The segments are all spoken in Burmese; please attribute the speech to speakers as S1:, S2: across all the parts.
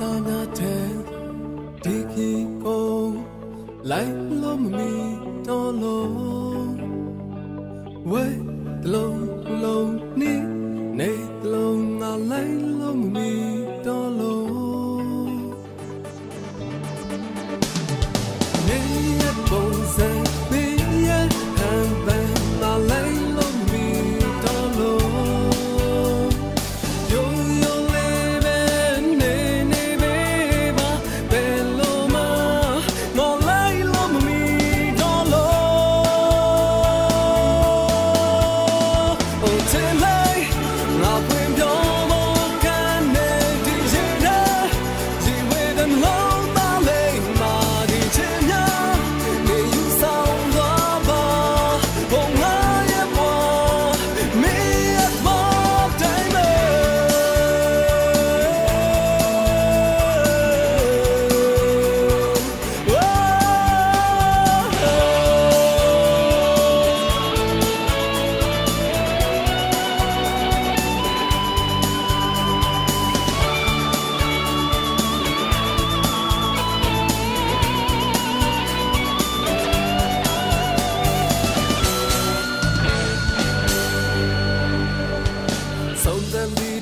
S1: သားများတဲ့ဒီကီကုန်လိုက်လို့မမီတော်လုံးဝဲတလုံးလုံးနေနေတလုံးငါလိုက်လို့မမီ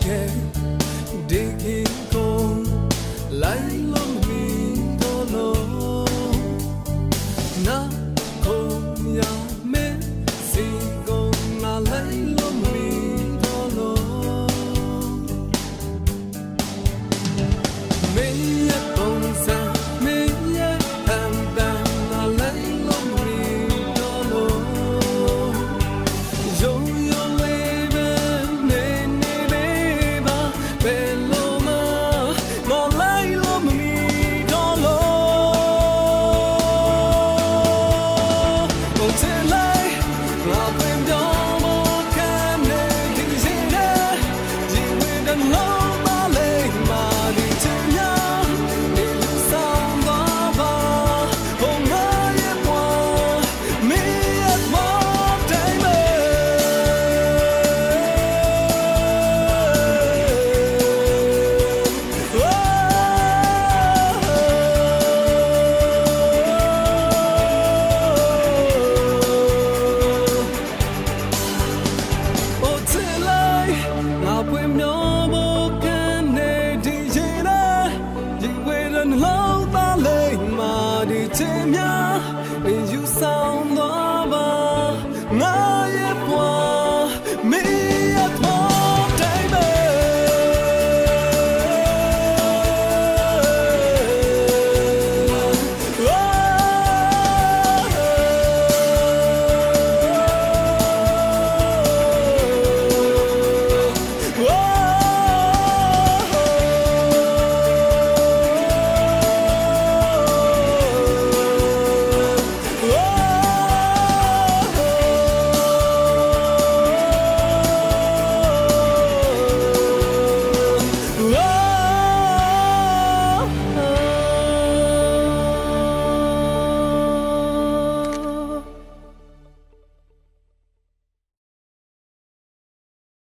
S1: che digi con lai long mi to lo Long by late, my dear, you sound the